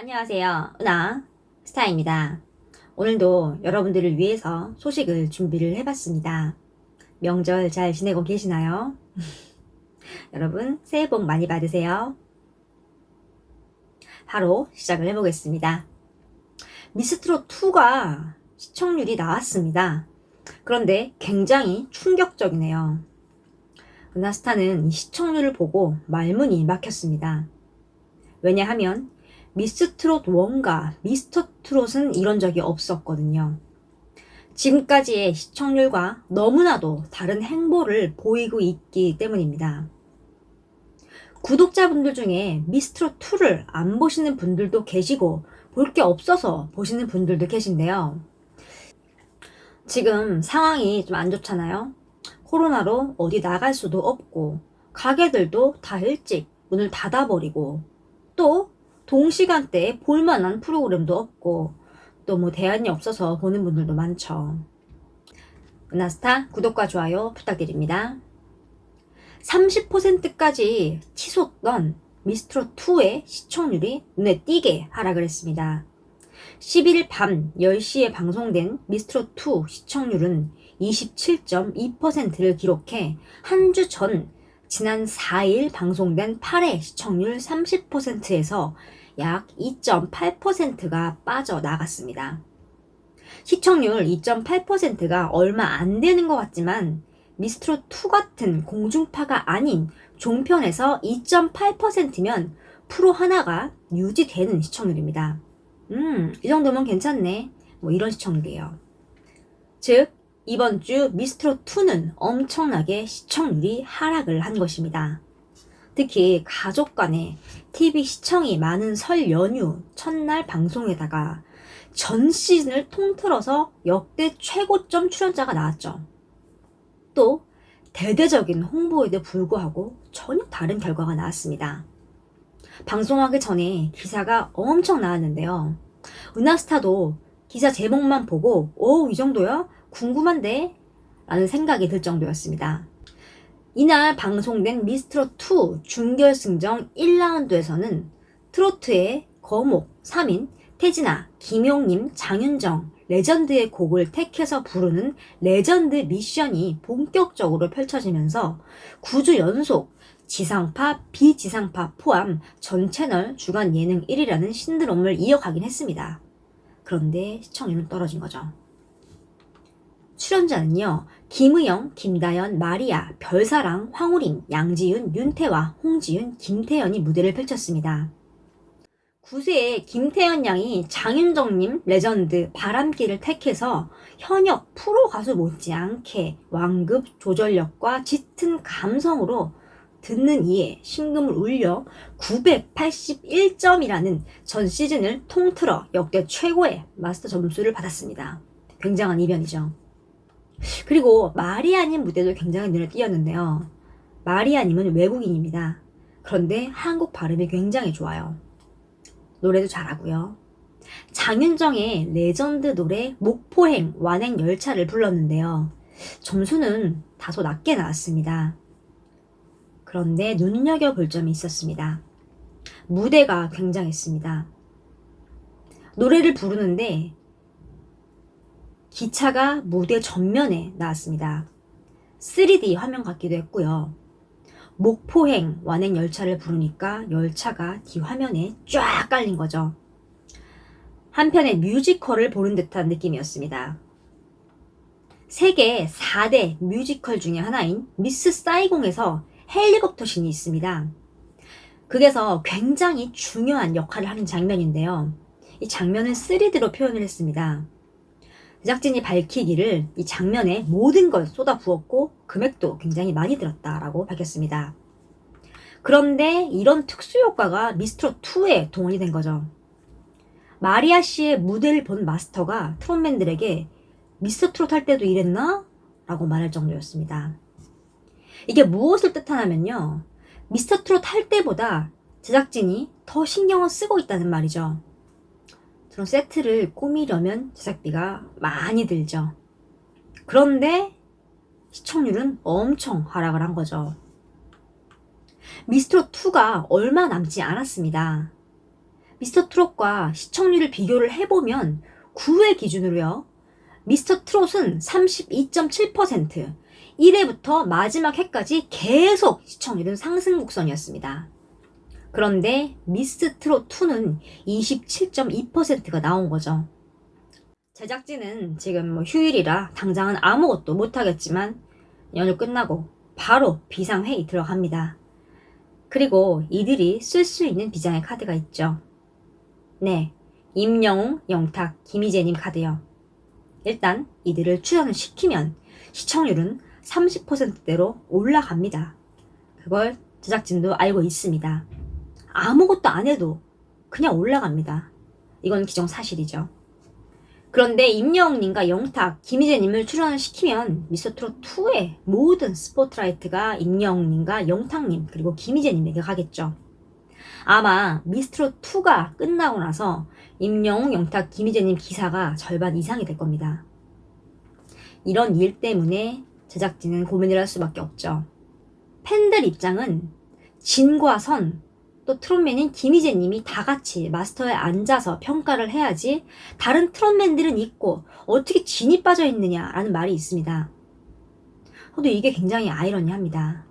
안녕하세요. 은하 스타입니다. 오늘도 여러분들을 위해서 소식을 준비를 해봤습니다. 명절 잘 지내고 계시나요? 여러분 새해 복 많이 받으세요. 바로 시작을 해보겠습니다. 미스트롯 2가 시청률이 나왔습니다. 그런데 굉장히 충격적이네요. 은하스타는 이 시청률을 보고 말문이 막혔습니다. 왜냐하면 미스 트롯 1과 미스터 트롯은 이런 적이 없었거든요. 지금까지의 시청률과 너무나도 다른 행보를 보이고 있기 때문입니다. 구독자분들 중에 미스트롯 2를 안 보시는 분들도 계시고 볼 게 없어서 보시는 분들도 계신데요. 지금 상황이 좀 안 좋잖아요. 코로나로 어디 나갈 수도 없고 가게들도 다 일찍 문을 닫아버리고 또 동시간대에 볼만한 프로그램도 없고 또 뭐 대안이 없어서 보는 분들도 많죠. 은하스타 구독과 좋아요 부탁드립니다. 30%까지 치솟던 미스트롯2의 시청률이 눈에 띄게 하락을 했습니다. 11일 밤 10시에 방송된 미스트롯2 시청률은 27.2%를 기록해 한 주 전 지난 4일 방송된 8회 시청률 30%에서 약 2.8%가 빠져나갔습니다. 시청률 2.8%가 얼마 안 되는 것 같지만 미스트롯2 같은 공중파가 아닌 종편에서 2.8%면 프로 하나가 유지되는 시청률입니다. 음, 이 정도면 괜찮네. 뭐 이런 시청률이에요. 즉, 이번 주 미스트롯2는 엄청나게 시청률이 하락을 한 것입니다. 특히 가족 간에 TV 시청이 많은 설 연휴 첫날 방송에다가 전 시즌을 통틀어서 역대 최고점 출연자가 나왔죠. 또 대대적인 홍보에도 불구하고 전혀 다른 결과가 나왔습니다. 방송하기 전에 기사가 엄청 나왔는데요. 은하스타도 기사 제목만 보고 오 이 정도야? 궁금한데? 라는 생각이 들 정도였습니다. 이날 방송된 미스트롯2 준결승전 1라운드에서는 트로트의 거목 3인 태진아, 김용님, 장윤정, 레전드의 곡을 택해서 부르는 레전드 미션이 본격적으로 펼쳐지면서 9주 연속 지상파, 비지상파 포함 전 채널 주간 예능 1위라는 신드롬을 이어가긴 했습니다. 그런데 시청률은 떨어진 거죠. 출연자는요, 김의영, 김다연, 마리아, 별사랑, 황우림, 양지윤, 윤태화, 홍지윤, 김태연이 무대를 펼쳤습니다. 9세의 김태연 양이 장윤정님 레전드 바람길을 택해서 현역 프로 가수 못지않게 완급 조절력과 짙은 감성으로 듣는 이에 심금을 울려 981점이라는 전 시즌을 통틀어 역대 최고의 마스터 점수를 받았습니다. 굉장한 이변이죠. 그리고 마리아님 무대도 굉장히 눈에 띄었는데요. 마리아님은 외국인입니다. 그런데 한국 발음이 굉장히 좋아요. 노래도 잘하고요. 장윤정의 레전드 노래 목포행 완행 열차를 불렀는데요. 점수는 다소 낮게 나왔습니다. 그런데 눈여겨볼 점이 있었습니다. 무대가 굉장했습니다. 노래를 부르는데 기차가 무대 전면에 나왔습니다. 3D 화면 같기도 했고요. 목포행 완행 열차를 부르니까 열차가 뒤화면에 쫙 깔린 거죠. 한편의 뮤지컬을 보는 듯한 느낌이었습니다. 세계 4대 뮤지컬 중의 하나인 미스 사이공에서 헬리콥터 신이 있습니다. 극에서 굉장히 중요한 역할을 하는 장면인데요. 이 장면은 3D로 표현을 했습니다. 제작진이 밝히기를 이 장면에 모든 걸 쏟아 부었고 금액도 굉장히 많이 들었다라고 밝혔습니다. 그런데 이런 특수 효과가 미스트롯 2에 동원이 된 거죠. 마리아 씨의 무대를 본 마스터가 트롯맨들에게 미스터 트롯 할 때도 이랬나? 라고 말할 정도였습니다. 이게 무엇을 뜻하냐면요. 미스터 트롯 할 때보다 제작진이 더 신경을 쓰고 있다는 말이죠. 그런 세트를 꾸미려면 제작비가 많이 들죠. 그런데 시청률은 엄청 하락을 한 거죠. 미스트롯 2가 얼마 남지 않았습니다. 미스터 트롯과 시청률을 비교를 해보면 9회 기준으로요. 미스터 트롯은 32.7%, 1회부터 마지막 회까지 계속 시청률은 상승 곡선이었습니다. 그런데 미스 트롯 2는 27.2%가 나온 거죠. 제작진은 지금 뭐 휴일이라 당장은 아무것도 못하겠지만 연휴 끝나고 바로 비상회의 들어갑니다. 그리고 이들이 쓸 수 있는 비장의 카드가 있죠. 네, 임영웅, 영탁, 김희재님 카드요. 일단 이들을 출연을 시키면 시청률은 30%대로 올라갑니다. 그걸 제작진도 알고 있습니다. 아무것도 안 해도 그냥 올라갑니다. 이건 기정사실이죠. 그런데 임영웅님과 영탁, 김희재님을 출연을 시키면 미스터트롯 2의 모든 스포트라이트가 임영웅님과 영탁님 그리고 김희재님에게 가겠죠. 아마 미스트롯 2가 끝나고 나서 임영웅, 영탁, 김희재님 기사가 절반 이상이 될 겁니다. 이런 일 때문에 제작진은 고민을 할 수밖에 없죠. 팬들 입장은 진과 선, 또 트롯맨인 김희재님이 다 같이 마스터에 앉아서 평가를 해야지 다른 트롯맨들은 있고 어떻게 진이 빠져 있느냐라는 말이 있습니다. 근데 이게 굉장히 아이러니합니다.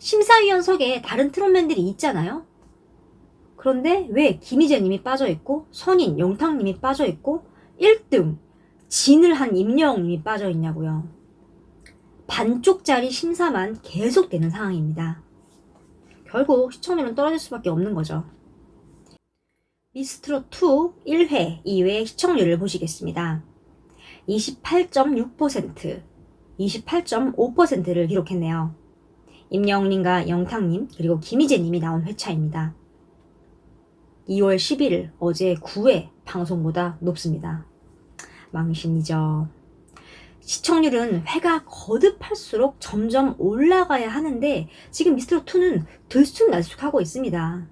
심사위원석에 다른 트롯맨들이 있잖아요. 그런데 왜 김희재님이 빠져 있고 선인 영탁님이 빠져 있고 1등 진을 한 임영웅님이 빠져 있냐고요. 반쪽짜리 심사만 계속되는 상황입니다. 결국 시청률은 떨어질 수밖에 없는 거죠. 미스트롯 2 1회, 2회 시청률을 보시겠습니다. 28.6%, 28.5%를 기록했네요. 임영웅님과 영탁님, 그리고 김희재님이 나온 회차입니다. 2월 11일, 어제 9회 방송보다 높습니다. 망신이죠. 시청률은 회가 거듭할수록 점점 올라가야 하는데 지금 미스터2는 들쑥날쑥하고 있습니다.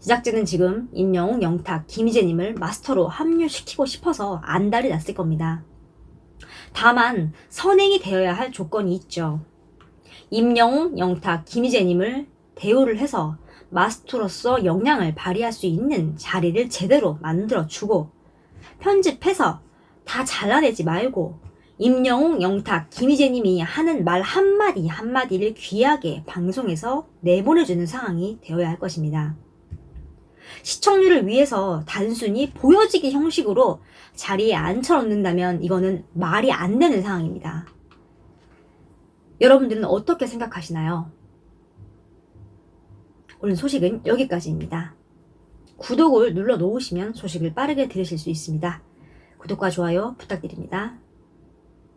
제작진은 지금 임영웅, 영탁, 김희재님을 마스터로 합류시키고 싶어서 안달이 났을 겁니다. 다만 선행이 되어야 할 조건이 있죠. 임영웅, 영탁, 김희재님을 대우를 해서 마스터로서 역량을 발휘할 수 있는 자리를 제대로 만들어주고 편집해서 다 잘라내지 말고 임영웅, 영탁, 김희재님이 하는 말 한마디 한마디를 귀하게 방송에서 내보내주는 상황이 되어야 할 것입니다. 시청률을 위해서 단순히 보여지기 형식으로 자리에 앉혀놓는다면 이거는 말이 안 되는 상황입니다. 여러분들은 어떻게 생각하시나요? 오늘 소식은 여기까지입니다. 구독을 눌러 놓으시면 소식을 빠르게 들으실 수 있습니다. 구독과 좋아요 부탁드립니다.